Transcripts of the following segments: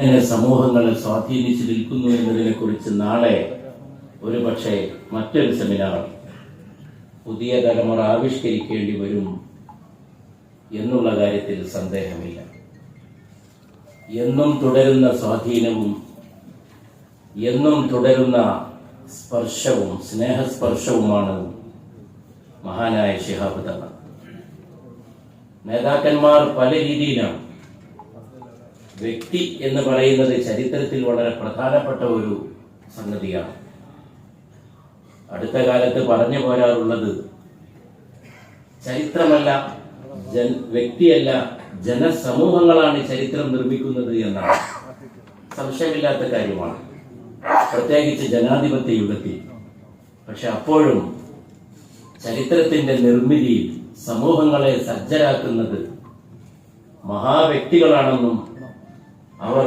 എങ്ങനെ സമൂഹങ്ങളെ സ്വാധീനിച്ചു നിൽക്കുന്നു എന്നതിനെ കുറിച്ച് നാളെ ഒരു പക്ഷേ മറ്റൊരു സെമിനാർ പുതിയ തലമുറ ആവിഷ്കരിക്കേണ്ടി വരും എന്നുള്ള കാര്യത്തിൽ സന്ദേഹമില്ല. എന്നും തുടരുന്ന സ്വാധീനവും എന്നും തുടരുന്ന സ്പർശവും സ്നേഹസ്പർശവുമാണ് മഹാനായ ശിഹാബ് തങ്ങൾ. നേതാക്കന്മാർ പല രീതിയിലാണ് വ്യക്തി എന്ന് പറയുന്നത് ചരിത്രത്തിൽ വളരെ പ്രധാനപ്പെട്ട ഒരു സംഗതിയാണ്. അടുത്ത കാലത്ത് പറഞ്ഞു പോരാറുള്ളത് ചരിത്രമല്ല ജൻ വ്യക്തിയല്ല ജനസമൂഹങ്ങളാണ് ചരിത്രം നിർമ്മിക്കുന്നത് എന്നാണ്. സംശയമില്ലാത്ത കാര്യമാണ്. പ്രത്യേകിച്ച് ജനാധിപത്യ യുഗത്തിൽ. പക്ഷെ അപ്പോഴും ചരിത്രത്തിന്റെ നിർമ്മിതിയിൽ സമൂഹങ്ങളെ സജ്ജരാക്കുന്നത് മഹാവ്യക്തികളാണെന്നും അവർ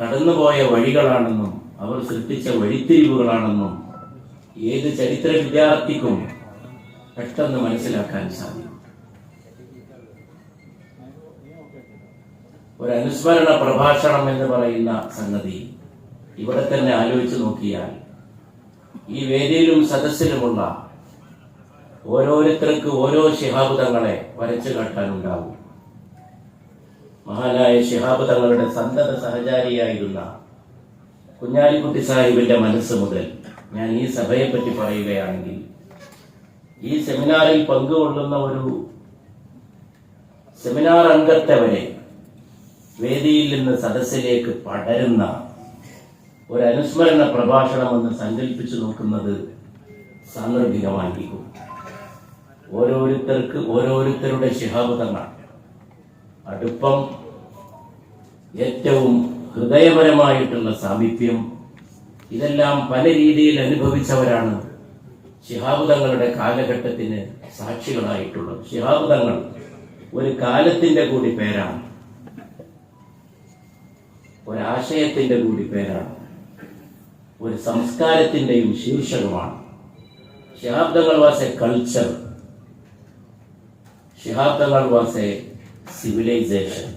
കടന്നുപോയ വഴികളാണെന്നും അവർ സൃഷ്ടിച്ച വഴിത്തിരിവുകളാണെന്നും ഏത് ചരിത്ര വിദ്യാർത്ഥിക്കും പെട്ടെന്ന് മനസ്സിലാക്കാൻ സാധിക്കും. ഒരു അനുസ്മരണ പ്രഭാഷണം എന്ന് പറയുന്ന സംഗതി ഇവിടെ തന്നെ ആലോചിച്ച് നോക്കിയാൽ ഈ വേദിയിലും സദസ്സിലുമുള്ള ഓരോരുത്തർക്ക് ഓരോ ശിഹാബുതങ്ങളെ വരച്ചു കാട്ടാനുണ്ടാവും. മഹാനായ ശിഹാബ് തങ്ങളുടെ സന്തത സഹചാരിയായിരുന്ന കുഞ്ഞാലിക്കുട്ടി സാഹിബിന്റെ മനസ്സ് മുതൽ ഞാൻ ഈ സഭയെ പറ്റി പറയുകയാണെങ്കിൽ ഈ സെമിനാറിൽ പങ്കുകൊള്ളുന്ന ഒരു സെമിനാർ അംഗത്തെ വരെ വേദിയിൽ നിന്ന് സദസ്സിലേക്ക് പടരുന്ന ഒരു അനുസ്മരണ പ്രഭാഷണമെന്ന് സങ്കല്പിച്ചു നോക്കുന്നത് സാന്ദർഭികമായിരിക്കും. ഓരോരുത്തർക്ക് ഓരോരുത്തരുടെ ശിഹാബുതങ്ങളാണ് അടുപ്പം ഏറ്റവും ഹൃദയപരമായിട്ടുള്ള സാമീപ്യം ഇതെല്ലാം പല രീതിയിൽ അനുഭവിച്ചവരാണ് ശിഹാബുദങ്ങളുടെ കാലഘട്ടത്തിന് സാക്ഷികളായിട്ടുള്ളത്. ശിഹാബുദങ്ങൾ ഒരു കാലത്തിന്റെ കൂടി പേരാണ്. ഒരാശയത്തിന്റെ കൂടി പേരാണ്. ഒരു സംസ്കാരത്തിന്റെയും ശീർഷകമാണ്. ശിഹാബ്ദങ്ങൾ വാസ് എ കൾച്ചർ ശിഹാബ്ദങ്ങൾ വാസ് എ സിവിലൈസേഷൻ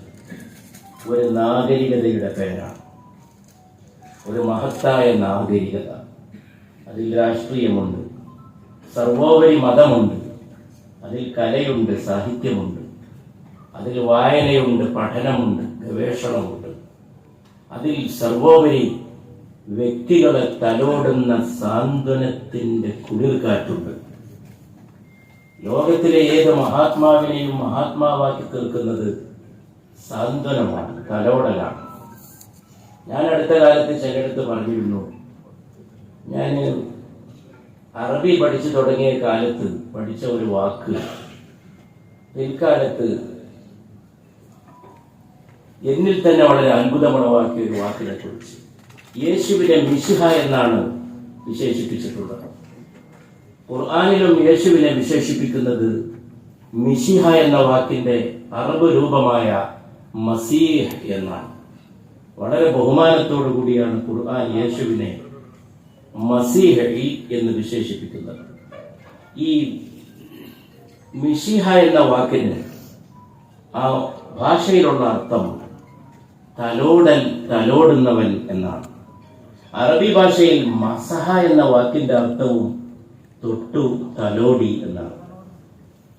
ഒരു നാഗരികതയുടെ പേരാണ്. ഒരു മഹത്തായ നാഗരികത. അതിൽ രാഷ്ട്രീയമുണ്ട്. സർവോപരി മതമുണ്ട്. അതിൽ കലയുണ്ട് സാഹിത്യമുണ്ട്. അതിൽ വായനയുണ്ട് പഠനമുണ്ട് ഗവേഷണമുണ്ട്. അതിൽ സർവോപരി വ്യക്തികളെ തലോടുന്ന സാന്ത്വനത്തിന്റെ കുളിർക്കാറ്റുണ്ട് ലോകത്തിലെ ഏത് മഹാത്മാവിനെയും മഹാത്മാവാക്കി തീർക്കുന്നത് സാന്ത്വനമാണ് തലോടലാണ്. ഞാൻ അടുത്ത കാലത്ത് ചിലയിടത്ത് പറഞ്ഞിരുന്നു ഞാൻ അറബി പഠിച്ചു തുടങ്ങിയ കാലത്ത് പഠിച്ച ഒരു വാക്ക് പിൽക്കാലത്ത് എന്നിൽ തന്നെ വളരെ അത്ഭുതമുളവാക്കിയ ഒരു വാക്കിനെ കുറിച്ച് യേശുവിനെ മിശിഹ എന്നാണ് വിശേഷിപ്പിച്ചിട്ടുള്ളത്. ഖുർആാനിലും യേശുവിനെ വിശേഷിപ്പിക്കുന്നത് മിഷിഹ എന്ന വാക്കിന്റെ അറബ് രൂപമായ മസീഹ് എന്നാണ്. വളരെ ബഹുമാനത്തോടു കൂടിയാണ് ഖുർആൻ യേശുവിനെ മസീഹ് എന്ന് വിശേഷിപ്പിക്കുന്നത്. ഈ മിഷിഹ എന്ന വാക്കിന് ആ ഭാഷയിലുള്ള അർത്ഥം തലോടൽ തലോടുന്നവൻ എന്നാണ്. അറബി ഭാഷയിൽ മസഹ എന്ന വാക്കിന്റെ അർത്ഥവും തൊട്ടു തലോടി എന്നാണ്.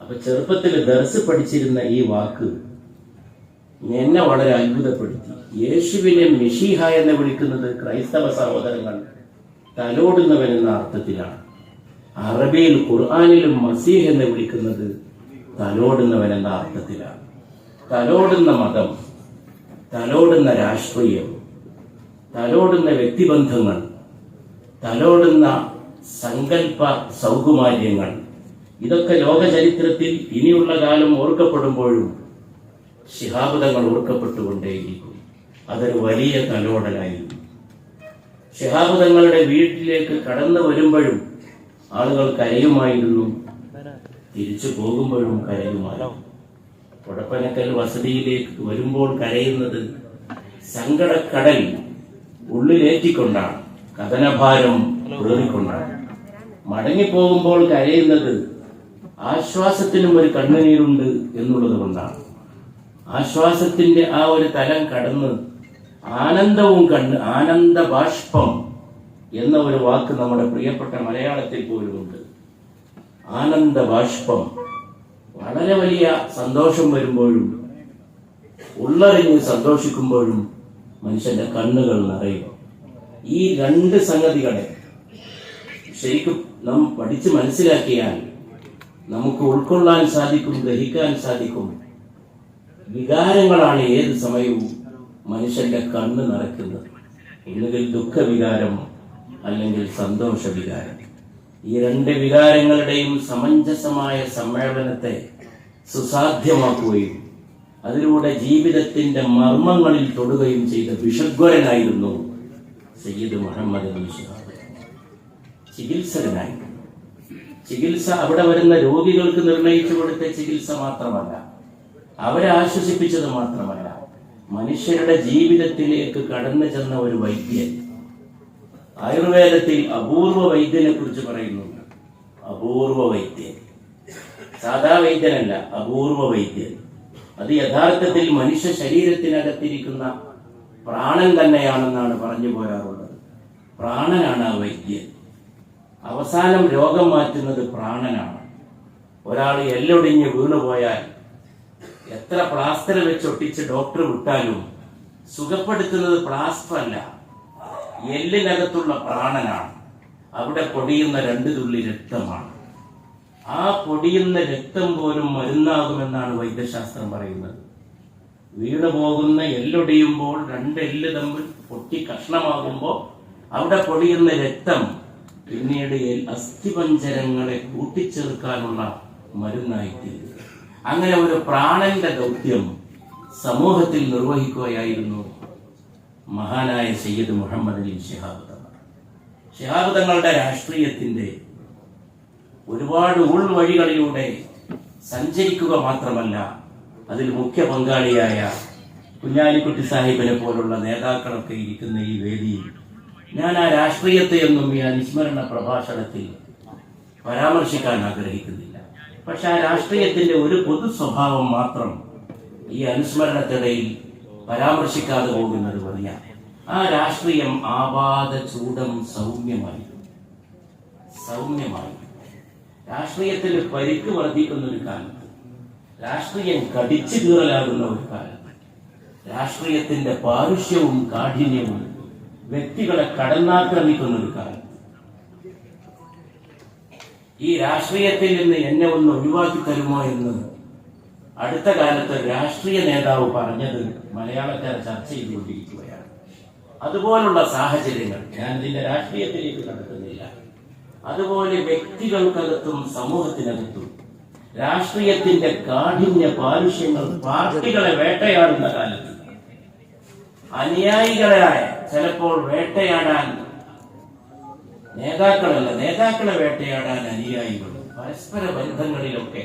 അപ്പൊ ചെറുപ്പത്തിൽ ദർസ് പഠിച്ചിരുന്ന ഈ വാക്ക് എന്നെ വളരെ അത്ഭുതപ്പെടുത്തി. യേശുവിനെ മെഷീഹ എന്ന് വിളിക്കുന്നത് ക്രൈസ്തവ സഹോദരങ്ങൾ തലോടുന്നവൻ എന്ന അർത്ഥത്തിലാണ്. അറബിയിൽ ഖുർആാനിലും മസീഹ് എന്ന് വിളിക്കുന്നത് തലോടുന്നവൻ എന്ന അർത്ഥത്തിലാണ്. തലോടുന്ന മതം തലോടുന്ന രാഷ്ട്രീയം തലോടുന്ന വ്യക്തിബന്ധങ്ങൾ തലോടുന്ന സങ്കല്പ സൗകുമാര്യങ്ങൾ. ഇതൊക്കെ ലോക ചരിത്രത്തിൽ ഇനിയുള്ള കാലം ഓർക്കപ്പെടുമ്പോഴും ശിഹാബുദങ്ങൾ ഓർക്കപ്പെട്ടുകൊണ്ടേയിരിക്കും. അതൊരു വലിയ തലോടലായിരുന്നു. ശിഹാബുദങ്ങളുടെ വീട്ടിലേക്ക് കടന്നു വരുമ്പോഴും ആളുകൾ കരയുമായിരുന്നു. തിരിച്ചു പോകുമ്പോഴും കരയുമായിരുന്നു. കുഴപ്പനക്കൽ വസതിയിലേക്ക് വരുമ്പോൾ കരയുന്നത് സങ്കടക്കടൽ ഉള്ളിലേറ്റിക്കൊണ്ടാണ്. കഥനഭാരം പേറിക്കൊണ്ടാണ് മടങ്ങിപ്പോകുമ്പോൾ കരയുന്നത് ആശ്വാസത്തിനും ഒരു കണ്ണുനീരുണ്ട് എന്നുള്ളത് കൊണ്ടാണ്. ആശ്വാസത്തിന്റെ ആ ഒരു തലം കടന്ന് ആനന്ദവും കണ്ട് ആനന്ദ ബാഷ്പം എന്ന ഒരു വാക്ക് നമ്മുടെ പ്രിയപ്പെട്ട മലയാളത്തിൽ പോലുമുണ്ട് ആനന്ദ ബാഷ്പം വളരെ വലിയ സന്തോഷം വരുമ്പോഴും ഉള്ളറിഞ്ഞ് സന്തോഷിക്കുമ്പോഴും മനുഷ്യന്റെ കണ്ണുകൾ നിറയും. ഈ രണ്ട് സംഗതികളെ ശരിക്കും നാം പഠിച്ച് മനസ്സിലാക്കിയാൽ നമുക്ക് ഉൾക്കൊള്ളാൻ സാധിക്കും ഗ്രഹിക്കാൻ സാധിക്കും. വികാരങ്ങളാണ് ഏത് സമയവും മനുഷ്യന്റെ കണ്ണ് നിറയ്ക്കുന്നത്. ഒന്നുകിൽ ദുഃഖവികാരം അല്ലെങ്കിൽ സന്തോഷ വികാരം ഈ രണ്ട് വികാരങ്ങളുടെയും സമഞ്ജസമായ സമ്മേളനത്തെ സുസാധ്യമാക്കുകയും അതിലൂടെ ജീവിതത്തിന്റെ മർമ്മങ്ങളിൽ തൊടുകയും ചെയ്ത വിഷഗ്വരനായിരുന്നു സയ്യിദ് മുഹമ്മദ് അലി ശിഹാബ് ചികിത്സകനായിരുന്നു ചികിത്സ അവിടെ വരുന്ന രോഗികൾക്ക് നിർണയിച്ചു കൊടുത്ത ചികിത്സ മാത്രമല്ല അവരെ ആശ്വസിപ്പിച്ചത് മാത്രമല്ല മനുഷ്യരുടെ ജീവിതത്തിലേക്ക് കടന്നു ചെന്ന ഒരു വൈദ്യൻ. ആയുർവേദത്തിൽ അപൂർവ വൈദ്യനെ കുറിച്ച് പറയുന്നുണ്ട് അപൂർവ വൈദ്യൻ. സാധാ വൈദ്യനല്ല അപൂർവ വൈദ്യൻ. അത് യഥാർത്ഥത്തിൽ മനുഷ്യ ശരീരത്തിനകത്തിരിക്കുന്ന പ്രാണൻ തന്നെയാണെന്നാണ് പറഞ്ഞു പോരാറുള്ളത്. പ്രാണനാണ് ആ വൈദ്യൻ. അവസാനം രോഗം മാറ്റുന്നത് പ്രാണനാണ്. ഒരാൾ എല്ലൊടിഞ്ഞ് വീണുപോയാൽ എത്ര പ്ലാസ്റ്റർ വെച്ചൊട്ടിച്ച് ഡോക്ടർ വിട്ടാലും സുഖപ്പെടുത്തുന്നത് പ്ലാസ്റ്റർ അല്ല എല്ലിനകത്തുള്ള പ്രാണനാണ്. അവിടെ പൊടിയുന്ന രണ്ട് തുള്ളി രക്തമാണ്. ആ പൊടിയുന്ന രക്തം പോലും മരുന്നാകുമെന്നാണ് വൈദ്യശാസ്ത്രം പറയുന്നത്. വീണു പോകുന്ന എല്ലൊടിയുമ്പോൾ രണ്ട് എല്ല് തമ്മിൽ പൊട്ടി കഷ്ണമാകുമ്പോൾ അവിടെ പൊടിയുന്ന രക്തം പിന്നീട് അസ്ഥിപഞ്ചരങ്ങളെ കൂട്ടിച്ചേർക്കാനുള്ള മരുന്നായിത്തീരും. അങ്ങനെ ഒരു പ്രാണന്റെ ദൗത്യം സമൂഹത്തിൽ നിർവഹിക്കുകയായിരുന്നു മഹാനായ സയ്യിദ് മുഹമ്മദ് അലി ശിഹാബ് തങ്ങൾ തങ്ങളുടെ രാഷ്ട്രീയത്തിന്റെ ഒരുപാട് ഉൾവഴികളിലൂടെ സഞ്ചരിക്കുക മാത്രമല്ല അതിൽ മുഖ്യ പങ്കാളിയായ കുഞ്ഞാലിക്കുട്ടി സാഹിബിനെ പോലുള്ള നേതാക്കളൊക്കെ ഇരിക്കുന്ന ഈ വേദിയിൽ ഞാൻ ആ രാഷ്ട്രീയത്തെയൊന്നും ഈ അനുസ്മരണ പ്രഭാഷണത്തിൽ പരാമർശിക്കാൻ ആഗ്രഹിക്കുന്നില്ല. പക്ഷെ ആ രാഷ്ട്രീയത്തിന്റെ ഒരു പൊതു സ്വഭാവം മാത്രം ഈ അനുസ്മരണത്തിനിടയിൽ പരാമർശിക്കാതെ പോകുന്നത് പറയാം ആ രാഷ്ട്രീയം ആപാത ചൂടം സൗമ്യമായി. സൗമ്യമായി. രാഷ്ട്രീയത്തിൽ പരിക്ക് വർദ്ധിക്കുന്ന ഒരു കാലത്ത് രാഷ്ട്രീയം കടിച്ചു കീറലാകുന്ന ഒരു കാലത്ത് രാഷ്ട്രീയത്തിന്റെ പാരുഷ്യവും കാഠിന്യവും വ്യക്തികളെ കടന്നാക്രമിക്കുന്ന ഒരു കാലത്ത് ഈ രാഷ്ട്രീയത്തിൽ നിന്ന് എന്നെ ഒന്ന് ഒഴിവാക്കി തരുമോ എന്ന് അടുത്ത കാലത്ത് രാഷ്ട്രീയ നേതാവ് പറഞ്ഞത് മലയാളക്കാർ ചർച്ച ചെയ്തുകൊണ്ടിരിക്കുകയാണ്. അതുപോലുള്ള സാഹചര്യങ്ങൾ ഞാൻ ഇതിന്റെ രാഷ്ട്രീയത്തിലേക്ക് കടക്കുന്നില്ല. അതുപോലെ വ്യക്തികൾക്കകത്തും സമൂഹത്തിനകത്തും രാഷ്ട്രീയത്തിന്റെ കാഠിന്യ പാരുഷ്യങ്ങൾ പാർട്ടികളെ വേട്ടയാടുന്ന കാലത്ത് അനുയായികളായ ചിലപ്പോൾ വേട്ടയാടാൻ നേതാക്കളല്ല നേതാക്കളെ വേട്ടയാടാൻ അനുയായികൾ പരസ്പര ബന്ധങ്ങളിലൊക്കെ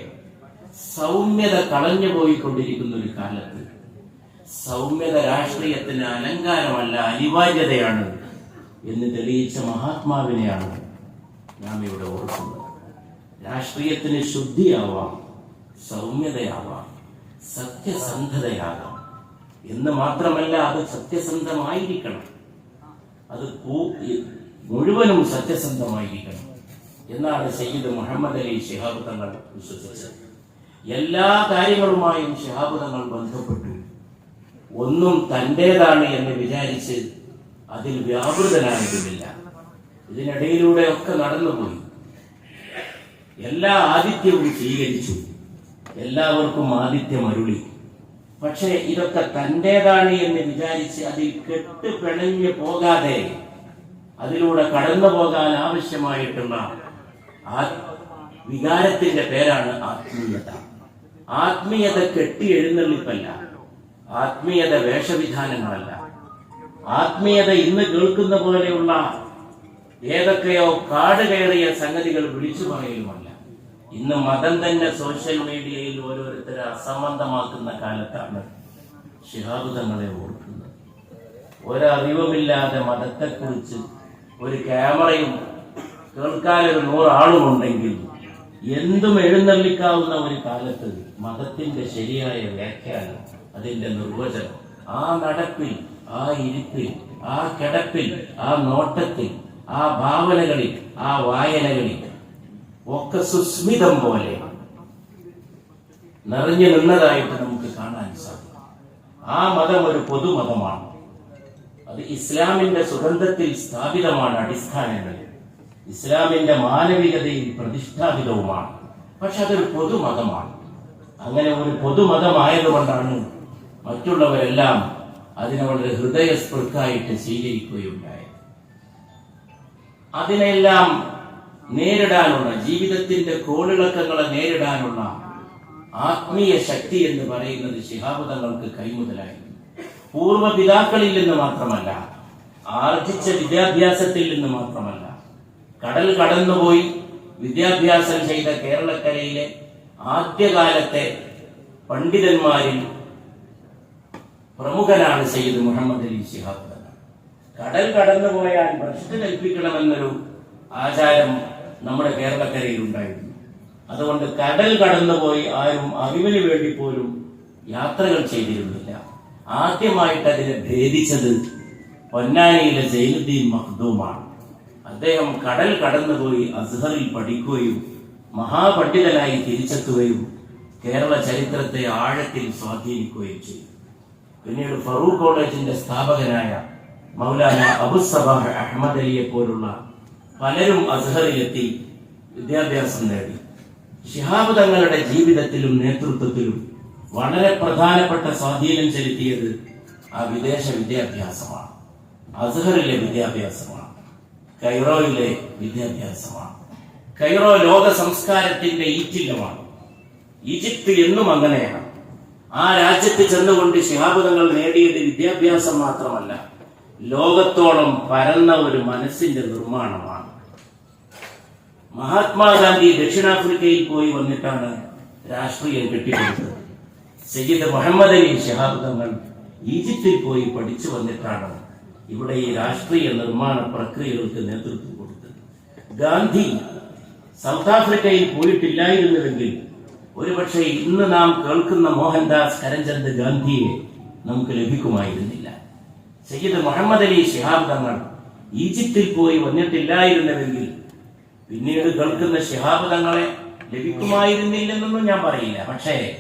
സൗമ്യത കളഞ്ഞു പോയിക്കൊണ്ടിരിക്കുന്ന ഒരു കാലത്ത് സൗമ്യത രാഷ്ട്രീയത്തിന് അലങ്കാരമല്ല അനിവാര്യതയാണ് എന്ന് തെളിയിച്ച മഹാത്മാവിനെയാണ് നാം ഇവിടെ ഓർക്കുന്നത്. രാഷ്ട്രീയത്തിന് ശുദ്ധിയാവാം സൗമ്യതയാവാം സത്യസന്ധതയാകാം. എന്ന് മാത്രമല്ല അത് സത്യസന്ധമായിരിക്കണം. അത് മുഴുവനും സത്യസന്ധമായിരിക്കണം. എന്നാണ് സയ്യിദ് മുഹമ്മദ് അലി ഷിഹാബ് തങ്ങൾ വിശ്വസിച്ചത്. എല്ലാ കാര്യങ്ങളുമായും ഷിഹാബ് തങ്ങൾ ബന്ധപ്പെട്ടു. ഒന്നും തന്റേതാണ് എന്ന് വിചാരിച്ച് അതിൽ വ്യാപൃതനായതുമില്ല ഇതിനിടയിലൂടെ ഒക്കെ നടന്നുപോയി. എല്ലാ ആദിത്യവും സ്വീകരിച്ചു. എല്ലാവർക്കും ആതിഥ്യം അരുളി. പക്ഷേ ഇതൊക്കെ തന്റെതാണ് എന്ന് വിചാരിച്ച് അതിൽ കെട്ട് പിണഞ്ഞു പോകാതെ അതിലൂടെ കടന്നു പോകാൻ ആവശ്യമായിട്ടുള്ള ആ വികാരത്തിന്റെ പേരാണ് ആത്മീയത. ആത്മീയത കെട്ടി എഴുന്നള്ളിപ്പല്ല ആത്മീയത വേഷവിധാനങ്ങളല്ല. ആത്മീയത ഇന്ന് കേൾക്കുന്ന പോലെയുള്ള ഏതൊക്കെയോ കാട് കയറിയ സംഗതികൾ വിളിച്ചു പറയലുമല്ല ഇന്ന് മതം തന്നെ സോഷ്യൽ മീഡിയയിൽ ഓരോരുത്തരെ അസംബന്ധമാക്കുന്ന കാലത്താണ് ശിഹാബ് തങ്ങളെ ഓർക്കുന്നത്. ഒരറിവുമില്ലാതെ മതത്തെക്കുറിച്ച് ഒരു ക്യാമറയും കേൾക്കാനൊരു നൂറാളുമുണ്ടെങ്കിൽ എന്തും എഴുന്നള്ളിക്കാവുന്ന ഒരു കാലത്ത് മതത്തിന്റെ ശരിയായ വ്യാഖ്യാനം അതിന്റെ നിർവചനം ആ നടപ്പിൽ ആ ഇരിപ്പിൽ ആ കിടപ്പിൽ ആ നോട്ടത്തിൽ ആ ഭാവനകളിൽ ആ വായനകളിൽ ഒക്കെ സുസ്മിതം പോലെ. നിറഞ്ഞു നിന്നതായിട്ട് നമുക്ക് കാണാൻ സാധിക്കും. ആ മതം ഒരു പൊതുമതമാണ്. അത് ഇസ്ലാമിന്റെ സുഗന്ധത്തിൽ സ്ഥാപിതമാണ് അടിസ്ഥാനങ്ങൾ. ഇസ്ലാമിന്റെ മാനവികതയിൽ പ്രതിഷ്ഠാപിതവുമാണ്. പക്ഷെ അതൊരു പൊതുമതമാണ്. അങ്ങനെ ഒരു പൊതുമതമായതുകൊണ്ടാണ് മറ്റുള്ളവരെല്ലാം അതിനെ വളരെ ഹൃദയസ്പൃക്കായിട്ട് സ്വീകരിക്കുകയുണ്ടായത്. അതിനെല്ലാം നേരിടാനുള്ള ജീവിതത്തിന്റെ കോളിളക്കങ്ങളെ നേരിടാനുള്ള ആത്മീയ ശക്തി എന്ന് പറയുന്നത് ശിഹാബുദങ്ങൾക്ക് കൈമുതലായി പൂർവ പിതാക്കളിൽ നിന്ന് മാത്രമല്ല ആർജിച്ച വിദ്യാഭ്യാസത്തിൽ നിന്ന് മാത്രമല്ല കടൽ കടന്നുപോയി വിദ്യാഭ്യാസം ചെയ്ത കേരളക്കരയിലെ ആദ്യകാലത്തെ പണ്ഡിതന്മാരിൽ പ്രമുഖനാണ് സയ്യിദ് മുഹമ്മദ് അലി ശിഹാബ് കടൽ കടന്നുപോയാൽ കൽപ്പിക്കണമെന്നൊരു ആചാരം നമ്മുടെ കേരളക്കരയിൽ ഉണ്ടായിരുന്നു അതുകൊണ്ട് കടൽ കടന്നുപോയി ആരും അറിവിന് വേണ്ടി പോലും യാത്രകൾ ചെയ്തിരുന്നില്ല. ആദ്യമായിട്ട് അതിനെ ഭേദിച്ചത് പൊന്നാനിയിലെ ജയിലുദ്ദീൻ മഖ്ദൂമാണ് അദ്ദേഹം കടൽ കടന്നുപോയി അസ്ഹറിൽ പഠിക്കുകയും മഹാപണ്ഡിതനായി തിരിച്ചെത്തുകയും കേരള ചരിത്രത്തെ ആഴത്തിൽ സ്വാധീനിക്കുകയും ചെയ്തു. പിന്നീട് ഫറൂഖ് കോളേജിന്റെ സ്ഥാപകനായ മൗലാന അബുസബാഹ് അഹമ്മദ് അലിയെ പോലുള്ള പലരും അസ്ഹറിലെത്തി വിദ്യാഭ്യാസം നേടി. ഷിഹാബ് തങ്ങളുടെ ജീവിതത്തിലും നേതൃത്വത്തിലും വളരെ പ്രധാനപ്പെട്ട സ്വാധീനം ചെലുത്തിയത് ആ വിദേശ വിദ്യാഭ്യാസമാണ്. അസ്ഹറിലെ വിദ്യാഭ്യാസമാണ്. കൈറോയിലെ വിദ്യാഭ്യാസമാണ്. കൈറോ ലോക സംസ്കാരത്തിന്റെ ഈറ്റില്ലമാണ്. ഈജിപ്ത് എന്നും അങ്ങനെയാണ്. ആ രാജ്യത്ത് ചെന്നുകൊണ്ട് ശിഹാബുദങ്ങൾ നേടിയത് വിദ്യാഭ്യാസം മാത്രമല്ല ലോകത്തോളം പരന്ന ഒരു മനസ്സിന്റെ നിർമ്മാണമാണ്. മഹാത്മാഗാന്ധി ദക്ഷിണാഫ്രിക്കയിൽ പോയി വന്നിട്ടാണ് രാഷ്ട്രീയം കെട്ടിപ്പടുത്തത് സയ്യിദ് മുഹമ്മദ് അലി ഷഹാബ് തങ്ങൾ ഈജിപ്തിൽ പോയി പഠിച്ചു വന്നിട്ടാണ് ഇവിടെ ഈ രാഷ്ട്രീയ നിർമ്മാണ പ്രക്രിയകൾക്ക് നേതൃത്വം കൊടുത്തത്. ഗാന്ധി സൗത്ത് ആഫ്രിക്കയിൽ പോയിട്ടില്ലായിരുന്നുവെങ്കിൽ ഒരുപക്ഷെ ഇന്ന് നാം കേൾക്കുന്ന മോഹൻദാസ് കരംചന്ദ് ഗാന്ധിയെ നമുക്ക് ലഭിക്കുമായിരുന്നില്ല. സയ്യിദ് മുഹമ്മദ് അലി ഷിഹാബ് തങ്ങൾ ഈജിപ്തിൽ പോയി വന്നിട്ടില്ലായിരുന്നുവെങ്കിൽ പിന്നീട് കേൾക്കുന്ന ശിഹാബ് തങ്ങളെ ലഭിക്കുമായിരുന്നില്ലെന്നൊന്നും ഞാൻ പറയില്ല. പക്ഷേ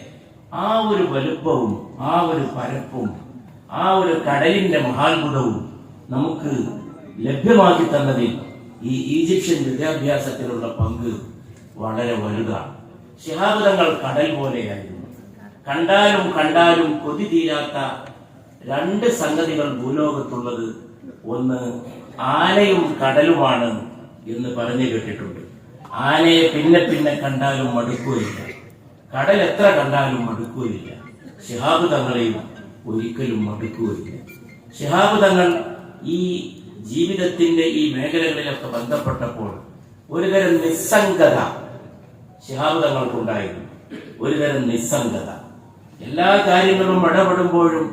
ആ ഒരു വലുപ്പവും ആ ഒരു പരപ്പും ആ ഒരു കടലിന്റെ മഹാത്ഭുതവും നമുക്ക് ലഭ്യമാക്കി തന്നതിൽ ഈ ഈജിപ്ഷ്യൻ വിദ്യാഭ്യാസത്തിലുള്ള പങ്ക് വളരെ വലുതാണ്. ശിഹാബുതങ്ങൾ കടൽ പോലെയായിരുന്നു. കണ്ടാലും കണ്ടാലും കൊതി തീരാത്ത രണ്ട് സംഗതികൾ ഭൂലോകത്തുള്ളത്. ഒന്ന് ആനയും കടലുമാണ്. എന്ന് പറഞ്ഞു കേട്ടിട്ടുണ്ട്. ആനയെ പിന്നെ പിന്നെ കണ്ടാലും മടുക്കുകയില്ല കടൽ എത്ര കണ്ടാലും മടുക്കുകയില്ല ശിഹാബ് തങ്ങളെയും ഒരിക്കലും മടുക്കുകയില്ല ശിഹാബ് തങ്ങൾ ഈ ജീവിതത്തിന്റെ ഈ മേഖലകളിലൊക്കെ ബന്ധപ്പെട്ടപ്പോൾ ഒരുതരം നിസ്സംഗത ശിഹാബ് തങ്ങൾക്കുണ്ടായിരുന്നു. ഒരുതരം നിസ്സംഗത. എല്ലാ കാര്യങ്ങളും ഇടപെടുമ്പോഴും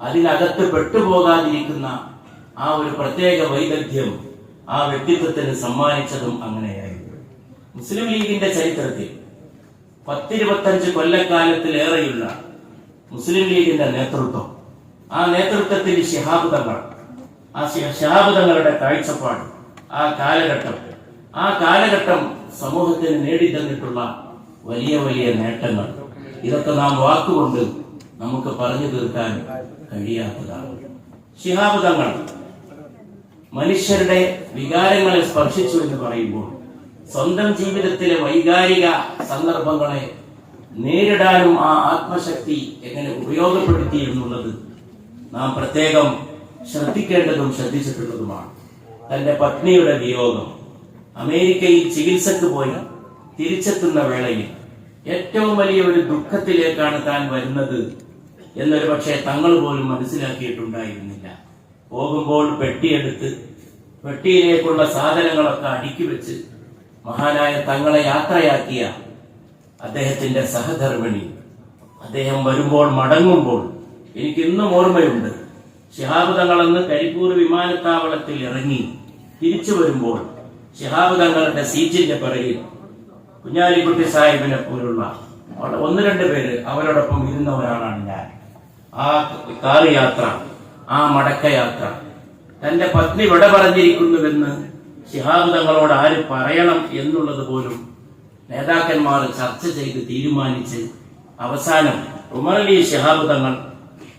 അതിനകത്ത് പെട്ടുപോകാതിരിക്കുന്ന ആ ഒരു പ്രത്യേക വൈദഗ്ധ്യം ആ വ്യക്തിത്വത്തിന് സമ്മാനിച്ചതും അങ്ങനെയായിരുന്നു. മുസ്ലിം ലീഗിന്റെ ചരിത്രത്തിൽ പത്തിരുപത്തഞ്ച് കൊല്ലക്കാലത്തിലേറെയുള്ള മുസ്ലിം ലീഗിന്റെ നേതൃത്വം ആ നേതൃത്വത്തിൽ ശിഹാബ് തങ്ങൾ ആ ശിഹാബ് തങ്ങളുടെ കാഴ്ചപ്പാട് ആ കാലഘട്ടം ആ കാലഘട്ടം സമൂഹത്തിന് നേടിത്തന്നിട്ടുള്ള വലിയ വലിയ നേട്ടങ്ങൾ. ഇതൊക്കെ നാം വാക്കുകൊണ്ട് നമുക്ക് പറഞ്ഞു തീർക്കാൻ കഴിയാത്തതാണ്. ശിഹാബ് തങ്ങൾ മനുഷ്യരുടെ വികാരങ്ങളെ സ്പർശിച്ചു എന്ന് പറയുമ്പോൾ സ്വന്തം ജീവിതത്തിലെ വൈകാരിക സന്ദർഭങ്ങളെ നേരിടാനും ആ ആത്മശക്തി എങ്ങനെ ഉപയോഗപ്പെടുത്തി എന്നുള്ളത് നാം പ്രത്യേകം ശ്രദ്ധിക്കേണ്ടതും ശ്രദ്ധിച്ചിട്ടുള്ളതുമാണ്. തന്റെ പത്നിയുടെ വിയോഗം. അമേരിക്കയിൽ ചികിത്സക്ക് പോയി തിരിച്ചെത്തുന്ന വേളയിൽ ഏറ്റവും വലിയ ഒരു ദുഃഖത്തിലേക്കാണ് താൻ വരുന്നത് എന്നൊരു പക്ഷേ തങ്ങൾ പോലും മനസ്സിലാക്കിയിട്ടുണ്ടായിരുന്നില്ല. പോകുമ്പോൾ പെട്ടിയെടുത്ത് പെട്ടിയിലേക്കുള്ള സാധനങ്ങളൊക്കെ അടുക്കി വെച്ച് മഹാനായ തങ്ങളെ യാത്രയാക്കിയ അദ്ദേഹത്തിന്റെ സഹധർമ്മിണി. അദ്ദേഹം വരുമ്പോൾ മടങ്ങുമ്പോൾ എനിക്ക് ഇന്നും ഓർമ്മയുണ്ട്. ശിഹാബ് തങ്ങളെന്ന് കരിപ്പൂർ വിമാനത്താവളത്തിൽ ഇറങ്ങി തിരിച്ചു വരുമ്പോൾ ശിഹാബ് തങ്ങളുടെ സീറ്റിന്റെ പിറകിൽ കുഞ്ഞാലിക്കുട്ടി സാഹിബിനെ പോലുള്ള ഒന്ന് രണ്ട് പേര് അവരോടൊപ്പം ഇരുന്ന ഒരാളാണ് ഞാൻ. ആ കാർ യാത്ര ആ മടക്കയാത്ര. തന്റെ പത്നി വിട പറഞ്ഞിരിക്കുന്നുവെന്ന് ശിഹാബ് തങ്ങളോട് ആര് പറയണം എന്നുള്ളത് പോലും നേതാക്കന്മാർ ചർച്ച ചെയ്ത് തീരുമാനിച്ച് അവസാനം ഉമറലി ശിഹാബ് തങ്ങൾ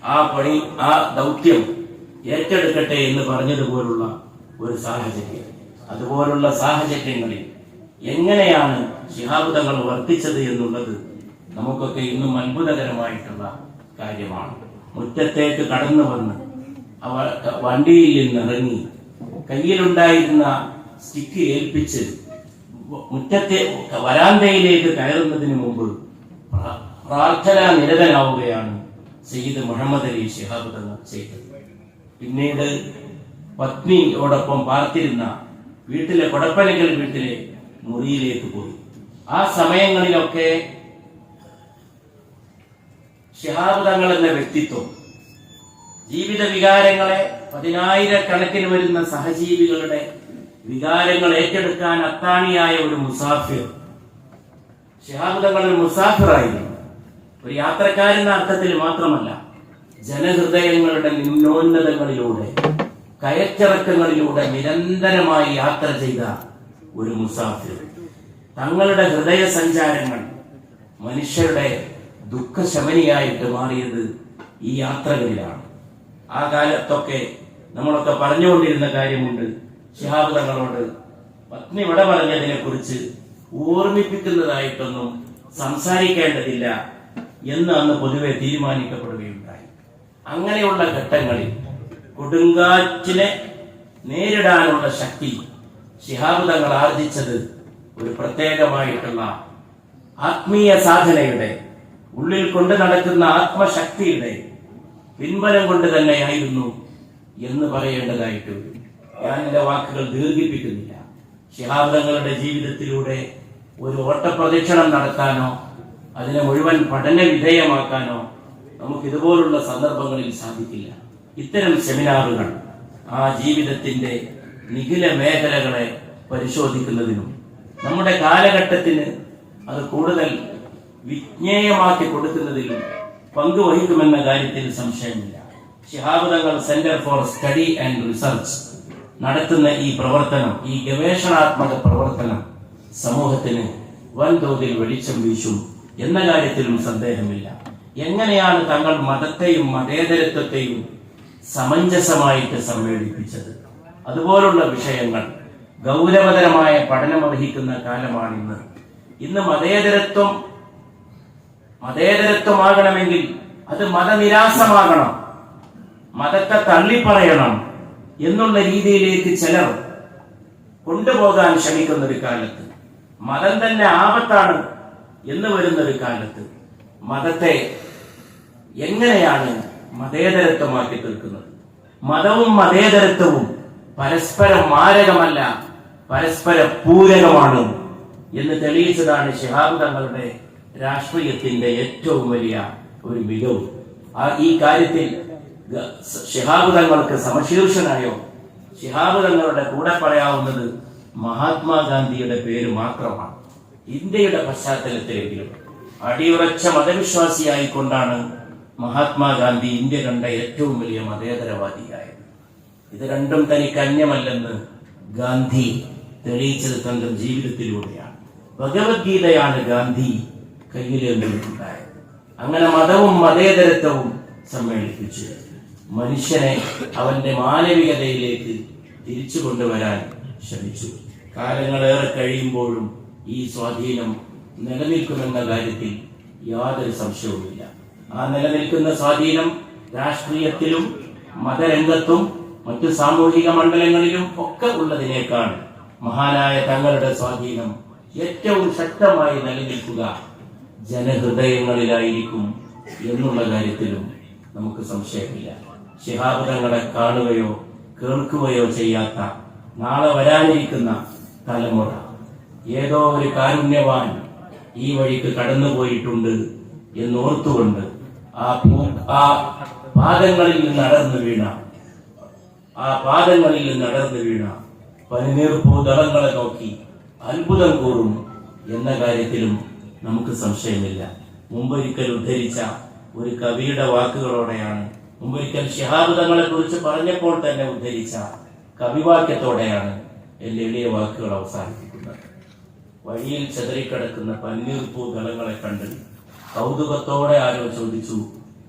ആ പണി ആ ദൗത്യം ഏറ്റെടുക്കട്ടെ എന്ന് പറഞ്ഞതുപോലുള്ള ഒരു സാഹചര്യം. അതുപോലുള്ള സാഹചര്യങ്ങളിൽ എങ്ങനെയാണ് ശിഹാബ് തങ്ങൾ എന്നുള്ളത് നമുക്കൊക്കെ ഇന്നും അത്ഭുതകരമായിട്ടുള്ള കാര്യമാണ്. മുറ്റത്തേക്ക് കടന്നു വന്ന് അവ വണ്ടിയിൽ നിന്ന് ഇറങ്ങി കയ്യിലുണ്ടായിരുന്ന സ്റ്റിക്ക് ഏൽപ്പിച്ച് മുറ്റത്തെ വരാന്തയിലേക്ക് കയറുന്നതിന് മുമ്പ് പ്ര- പ്രാർത്ഥനാ നിരതനാവുകയാണ് സയ്യിദ് മുഹമ്മദ് അലി ഷിഹാബ് തങ്ങൾ ചെയ്തത്. പിന്നീട് പത്നിയോടൊപ്പം പാർത്തിരുന്ന വീട്ടിലെ കൊടപ്പനക്കൽ വീട്ടിലെ മുറിയിലേക്ക് പോയി. ആ സമയങ്ങളിലൊക്കെ ഷിഹാബ് തങ്ങൾ എന്ന വ്യക്തിത്വം ജീവിത വികാരങ്ങളെ പതിനായിരക്കണക്കിന് വരുന്ന സഹജീവികളുടെ വികാരങ്ങൾ ഏറ്റെടുക്കാൻ അത്താണിയായ ഒരു മുസാഫിർ. ഒരു മുസാഫിറായിരുന്നു. ഒരു യാത്രക്കാരെന്ന അർത്ഥത്തിൽ മാത്രമല്ല ജനഹൃദയങ്ങളുടെ നിമ്നോന്നതങ്ങളിലൂടെ കയറ്റിറക്കങ്ങളിലൂടെ നിരന്തരമായി യാത്ര ചെയ്ത ഒരു മുസാഫിർ. തങ്ങളുടെ ഹൃദയ സഞ്ചാരങ്ങൾ മനുഷ്യരുടെ ദുഃഖശമനിയായിട്ട് മാറിയത് ഈ യാത്രകളിലാണ്. ആ കാലത്തൊക്കെ നമ്മളൊക്കെ പറഞ്ഞുകൊണ്ടിരുന്ന കാര്യമുണ്ട്. ശിഹാബ് തങ്ങളോട് പത്നി ഇവിടെ പറഞ്ഞതിനെ കുറിച്ച് ഓർമ്മിപ്പിക്കുന്നതായിട്ടൊന്നും സംസാരിക്കേണ്ടതില്ല എന്ന് അന്ന് പൊതുവെ തീരുമാനിക്കപ്പെടുകയുണ്ടായി. അങ്ങനെയുള്ള ഘട്ടങ്ങളിൽ കൊടുങ്കാറ്റിനെ നേരിടാനുള്ള ശക്തി ശിഹാബ് തങ്ങൾ ആർജിച്ചത് ഒരു പ്രത്യേകമായിട്ടുള്ള ആത്മീയ സാധനയുടെ ഉള്ളിൽ കൊണ്ടു നടക്കുന്ന ആത്മശക്തിയുടെ പിൻബലം കൊണ്ട് തന്നെയായിരുന്നു എന്ന് പറയേണ്ടതായിട്ട് വരും. ഞാൻ എന്റെ വാക്കുകൾ ദീർഘിപ്പിക്കുന്നില്ല. ശിഹാബ്ദങ്ങളുടെ ജീവിതത്തിലൂടെ ഒരു ഓട്ടപ്രദക്ഷിണം നടത്താനോ അതിനെ മുഴുവൻ പഠന വിധേയമാക്കാനോ നമുക്ക് ഇതുപോലുള്ള സന്ദർഭങ്ങളിൽ സാധിക്കില്ല. ഇത്തരം സെമിനാറുകൾ ആ ജീവിതത്തിന്റെ നിഖില മേഖലകളെ പരിശോധിക്കുന്നതിനും നമ്മുടെ കാലഘട്ടത്തിന് അത് കൂടുതൽ വിജ്ഞേയമാക്കി കൊടുക്കുന്നതിലും പങ്കുവഹിക്കുമെന്ന കാര്യത്തിൽ സംശയമില്ല. ശിഹാബുദങ്ങൾ centre for study and research നടത്തുന്ന ഈ പ്രവർത്തനം ഈ ഗവേഷണാത്മക പ്രവർത്തനം സമൂഹത്തിന് വൻതോതിൽ വെളിച്ചം വീശും എന്ന കാര്യത്തിലും സന്ദേഹമില്ല. എങ്ങനെയാണ് തങ്ങൾ മതത്തെയും മതേതരത്വത്തെയും സമഞ്ജസമായിട്ട് സമ്മേളിപ്പിച്ചത്? അതുപോലുള്ള വിഷയങ്ങൾ ഗൗരവതരമായ പഠനമർഹിക്കുന്ന കാലമാണിന്ന്. ഇന്ന് മതേതരത്വം മതേതരത്വമാകണമെങ്കിൽ അത് മതനിരാസമാകണം. മതത്തെ തള്ളിപ്പറയണം എന്നുള്ള രീതിയിലേക്ക് ചിലർ കൊണ്ടുപോകാൻ ശ്രമിക്കുന്ന ഒരു കാലത്ത്. മതം തന്നെ ആപത്താണ് എന്ന് വരുന്ന ഒരു കാലത്ത്. മതത്തെ എങ്ങനെയാണ് മതേതരത്വമാക്കി തീർക്കുന്നത്? മതവും മതേതരത്വവും പരസ്പരം മാരകമല്ല പരസ്പര പൂരകമാണ് എന്ന് തെളിയിച്ചതാണ് ശിഹാബ് തങ്ങളുടെ രാഷ്ട്രീയത്തിന്റെ ഏറ്റവും വലിയ ഒരു മികവ്. ആ ഈ കാര്യത്തിൽ ഗ- ശിഹാബ് തങ്ങൾക്ക് സമശീർഷനായോ ശിഹാബ് തങ്ങളുടെ കൂടെ പറയാവുന്നത് മഹാത്മാഗാന്ധിയുടെ പേര് മാത്രമാണ്. ഇന്ത്യയുടെ പശ്ചാത്തലത്തിലെങ്കിലും അടിയുറച്ച മതവിശ്വാസിയായിക്കൊണ്ടാണ് മഹാത്മാഗാന്ധി ഇന്ത്യ കണ്ട ഏറ്റവും വലിയ മതേതരവാദിയായത്. ഇത് രണ്ടും തനിക്ക് അന്യമല്ലെന്ന് ഗാന്ധി തെളിയിച്ചത് തന്റെ ജീവിതത്തിലൂടെയാണ്. ഭഗവത്ഗീതയാണ് ഗാന്ധി കയ്യിലേന്തിയിട്ടുണ്ടായത് അങ്ങനെ മതവും മതേതരത്വവും സമ്മേളിപ്പിച്ച് മനുഷ്യനെ അവന്റെ മാനവികതയിലേക്ക് തിരിച്ചു കൊണ്ടുവരാൻ ശ്രമിച്ചു. കാലങ്ങളേറെ കഴിയുമ്പോഴും ഈ സ്വാധീനം നിലനിൽക്കുമെന്ന കാര്യത്തിൽ യാതൊരു സംശയവുമില്ല. ആ നിലനിൽക്കുന്ന സ്വാധീനം രാഷ്ട്രീയത്തിലും മതരംഗത്തും മറ്റു സാമൂഹിക മണ്ഡലങ്ങളിലും ഒക്കെ ഉള്ളതിനേക്കാൾ മഹാനായ തങ്ങളുടെ സ്വാധീനം ഏറ്റവും ശക്തമായി നിലനിൽക്കുക ജനഹൃദയങ്ങളിലായിരിക്കും എന്നുള്ള കാര്യത്തിലും നമുക്ക് സംശയമില്ല. ശിഹാബുദങ്ങളെ കാണുകയോ കേൾക്കുകയോ ചെയ്യാത്ത നാളെ വരാനിരിക്കുന്ന തലമുറ. ഏതോ ഒരു കാരുണ്യവാൻ ഈ വഴിക്ക് കടന്നുപോയിട്ടുണ്ട് എന്നോർത്തുകൊണ്ട് ആ ആ പാദങ്ങളിൽ നിന്ന് അടർന്നു വീണ ആ പാദങ്ങളിൽ നിന്ന് അടർന്നു വീണ പനിനീർ പൂതളങ്ങളെ നോക്കി അത്ഭുതം കൂറും എന്ന കാര്യത്തിലും നമുക്ക് സംശയമില്ല. മുമ്പൊരിക്കൽ ഉദ്ധരിച്ച ഒരു കവിയുടെ വാക്കുകളോടെയാണ് മുമ്പൊരിക്കൽ ശിഹാബ് തങ്ങളെ കുറിച്ച് പറഞ്ഞപ്പോൾ തന്നെ ഉദ്ധരിച്ച കവിവാക്യത്തോടെയാണ് എന്റെ എളിയ വാക്കുകൾ അവസാനിപ്പിക്കുന്നത്. വഴിയിൽ ചെതറിക്കിടക്കുന്ന പന്നീർപ്പൂ ദളങ്ങളെ കണ്ട് കൗതുകത്തോടെ ആരോ ചോദിച്ചു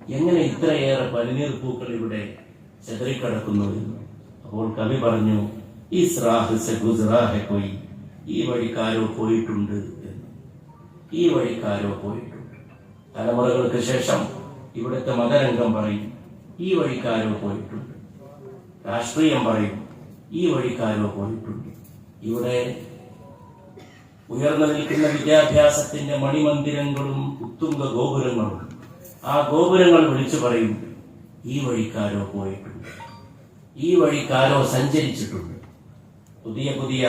എങ്ങനെ ഇത്രയേറെ പനിനീർ പൂക്കൾ ഇവിടെ ചെതറിക്കിടക്കുന്നു എന്ന്? അപ്പോൾ കവി പറഞ്ഞു പോയി. ഈ വഴിക്കാരോ പോയിട്ടുണ്ട്. ഈ വഴിക്കാരോ പോയിട്ടുണ്ട് തലമുറകൾക്ക് ശേഷം ഇവിടുത്തെ മതരംഗം പറയും ഈ വഴിക്കാരോ പോയിട്ടുണ്ട് രാഷ്ട്രീയം പറയും ഈ വഴിക്കാരോ പോയിട്ടുണ്ട് ഇവിടെ ഉയർന്നു നിൽക്കുന്ന വിദ്യാഭ്യാസത്തിന്റെ മണിമന്ദിരങ്ങളും ഉത്തുംഗ ഗോപുരങ്ങളും ആ ഗോപുരങ്ങൾ വിളിച്ചു പറയും ഈ വഴിക്കാരോ പോയിട്ടുണ്ട് ഈ വഴിക്കാരോ സഞ്ചരിച്ചിട്ടുണ്ട്. പുതിയ പുതിയ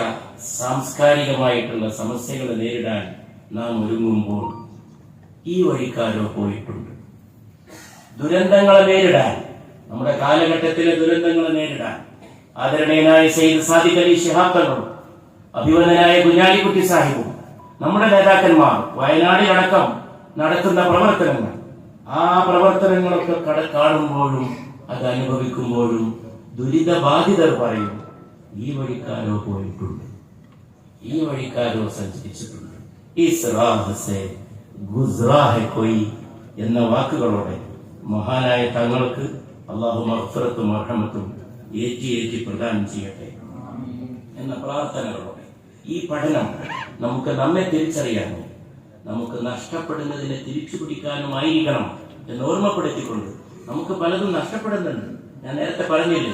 സാംസ്കാരികമായിട്ടുള്ള സമസ്യകൾ നേരിടാൻ നാം ഒരുങ്ങുമ്പോൾ ഈ വഴിക്കാരോ പോയിട്ടുണ്ട്. ദുരന്തങ്ങളെ നേരിടാൻ നമ്മുടെ കാലഘട്ടത്തിലെ ദുരന്തങ്ങളെ നേരിടാൻ ആദരണീയനായ സെയ്ദ് സാദിഖ് അലി ശിഹാബ് അഭിവന്ദനായ കുഞ്ഞാലിക്കുട്ടി സാഹിബും നമ്മുടെ നേതാക്കന്മാർ വയനാടിലടക്കം നടത്തുന്ന പ്രവർത്തനങ്ങൾ ആ പ്രവർത്തനങ്ങളൊക്കെ കട കാണുമ്പോഴും അത് അനുഭവിക്കുമ്പോഴും ദുരിതബാധിതർ പറയും ഈ വഴിക്കാരോ പോയിട്ടുണ്ട്. ഈ വഴിക്കാരോ സഞ്ചരിച്ചിട്ടുണ്ട്. ഇസ്രാഹ് സെ ഗുസ്റാഹെ കൊയ് എന്ന വാക്കുകളോടെ മഹാനായ തങ്ങൾക്ക് അള്ളാഹു മഹ്ഫറത്തും അഹമ്മത്തും ഏറ്റി ഏറ്റി പ്രദാനം ചെയ്യട്ടെ എന്ന പ്രാർത്ഥനകളോടെ ഈ പഠനം നമുക്ക് നമ്മെ തിരിച്ചറിയാനും നമുക്ക് നഷ്ടപ്പെടുന്നതിനെ തിരിച്ചു പിടിക്കാനുമായിരിക്കണം എന്ന് ഓർമ്മപ്പെടുത്തിക്കൊണ്ട് നമുക്ക് പലതും നഷ്ടപ്പെടുന്നുണ്ട്. ഞാൻ നേരത്തെ പറഞ്ഞില്ലേ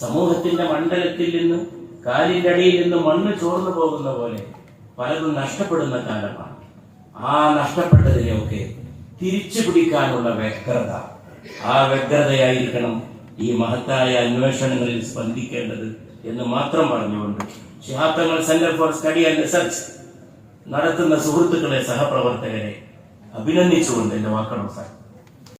സമൂഹത്തിന്റെ മണ്ഡലത്തിൽ നിന്ന് കാലിന്റെ അടിയിൽ നിന്ന് മണ്ണ് ചോർന്നു പോകുന്ന പോലെ പലതും നഷ്ടപ്പെടുന്ന കാലമാണ്. ആ നഷ്ടപ്പെട്ടതിനെയൊക്കെ തിരിച്ചു പിടിക്കാനുള്ള വ്യഗ്രത. ആ വ്യഗ്രതയായിരിക്കണം ഈ മഹത്തായ അന്വേഷണങ്ങളിൽ സ്പന്ദിക്കേണ്ടത് എന്ന് മാത്രം പറഞ്ഞുകൊണ്ട് ശിഹാബ്ദങ്ങൾ centre for study and research നടത്തുന്ന സുഹൃത്തുക്കളെ സഹപ്രവർത്തകരെ അഭിനന്ദിച്ചുകൊണ്ട് എന്റെ വാക്കുകൾ അവസാനം